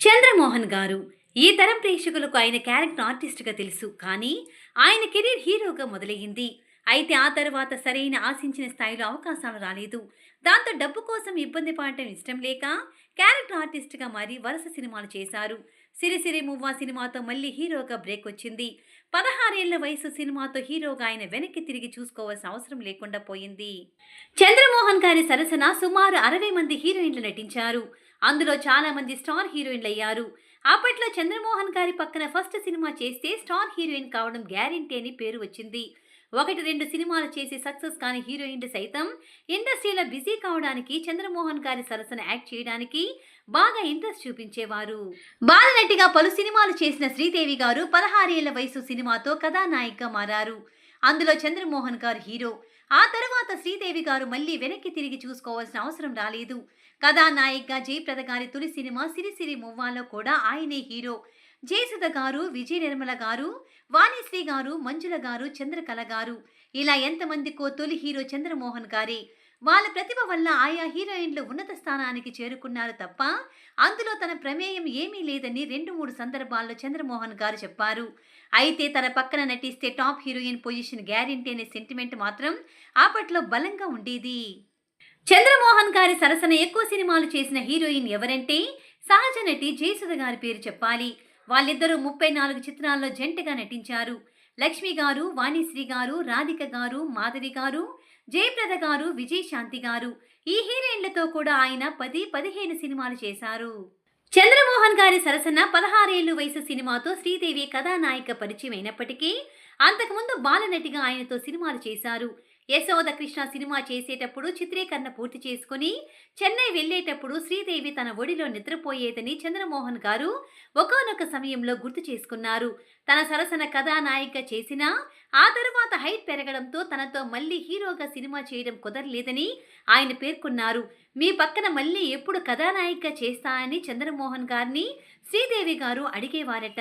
చంద్రమోహన్ గారు. ఈ తరం ప్రేక్షకులకు ఆయన క్యారెక్టర్ ఆర్టిస్ట్గా తెలుసు. కానీ ఆయన కెరీర్ హీరోగా మొదలయ్యింది. అయితే ఆ తర్వాత సరైన ఆశించిన స్థాయిలో అవకాశాలు రాలేదు. దాంతో డబ్బు కోసం ఇబ్బంది పడటం ఇష్టం లేక క్యారెక్టర్ ఆర్టిస్ట్గా మారి వరుస సినిమాలు చేశారు. సిరిసిరి మువ్వా సినిమాతో మళ్ళీ హీరోగా బ్రేక్ వచ్చింది. పదహారేళ్ళ వయసు సినిమాతో హీరోగా ఆయన వెనక్కి తిరిగి చూసుకోవాల్సిన అవసరం లేకుండా పోయింది. చంద్రమోహన్ గారి సరసన సుమారు అరవై మంది హీరోయిన్లు నటించారు. అందులో చాలామంది స్టార్ హీరోయిన్లు అయ్యారు. అప్పట్లో చంద్రమోహన్ గారి పక్కన ఫస్ట్ సినిమా చేస్తే స్టార్ హీరోయిన్ కావడం గ్యారెంటీ అని పేరు వచ్చింది. ఒకటి రెండు సినిమాలు చేసి సక్సెస్ కాని హీరోయిన్లు సైతం ఇండస్ట్రీలో బిజీ కావడానికి చంద్రమోహన్ గారి సరసన యాక్ట్ చేయడానికి బాగా ఇంట్రెస్ట్ చూపించేవారు. బాలనటిగా పలు సినిమాలు చేసిన శ్రీదేవి గారు పదహారేళ్ళ వయసు సినిమాతో కథానాయికగా మారారు. అందులో చంద్రమోహన్ గారు హీరో ఆ తర్వాత శ్రీదేవి గారు మళ్ళీ వెనక్కి తిరిగి చూసుకోవాల్సిన అవసరం రాలేదు. కథానాయికగా జయప్రద గారి తొలి సినిమా సిరిసిరి మువ్వాలో కూడా ఆయనే హీరో. జయసుధ గారు విజయ నిర్మల గారు వాణిశ్రీ గారు మంజుల గారు చంద్రకళ గారు. ఇలా ఎంతమందికో తొలి హీరో చంద్రమోహన్ గారే. వాళ్ళ ప్రతిభ వల్ల ఆయా హీరోయిన్లు ఉన్నత స్థానానికి చేరుకున్నారు తప్ప అందులో తన ప్రమేయం ఏమీ లేదని రెండు మూడు సందర్భాల్లో చంద్రమోహన్ గారు చెప్పారు. అయితే తన పక్కన నటిస్తే టాప్ హీరోయిన్ పొజిషన్ గ్యారెంటీ అనే సెంటిమెంట్ మాత్రం అప్పట్లో బలంగా ఉండేది. చంద్రమోహన్ గారి సరసన ఎక్కువ సినిమాలు చేసిన హీరోయిన్ ఎవరంటే సహజ నటి జయసుధ గారి పేరు చెప్పాలి. వాళ్ళిద్దరూ ముప్పై నాలుగు చిత్రాల్లో జంటగా నటించారు. లక్ష్మి గారు వాణిశ్రీ గారు రాధిక గారు మాధవి గారు జయప్రద గారు విజయశాంతి గారు ఈ హీరోయిన్లతో కూడా ఆయన పది పదిహేను సినిమాలు చేశారు. చంద్రమోహన్ గారి సరసన పదహారేళ్ళు వయసు సినిమాతో శ్రీదేవి కథానాయిక పరిచయం అయినప్పటికీ అంతకుముందు బాలనటిగా ఆయనతో సినిమాలు చేశారు. యశోద కృష్ణ సినిమా చేసేటప్పుడు చిత్రీకరణ పూర్తి చేసుకుని చెన్నై వెళ్ళేటప్పుడు శ్రీదేవి తన ఒడిలో నిద్రపోయేదని చంద్రమోహన్ గారు ఒకనొక సమయంలో గుర్తు చేసుకున్నారు. తన సరసన కథానాయిక చేసినా ఆ తరువాత హైట్ పెరగడంతో తనతో మళ్ళీ హీరోగా సినిమా చేయడం కుదరలేదని ఆయన పేర్కొన్నారు. మీ పక్కన మళ్ళీ ఎప్పుడు కథానాయిక చేస్తా అని చంద్రమోహన్ గారిని శ్రీదేవి గారు అడిగేవారట.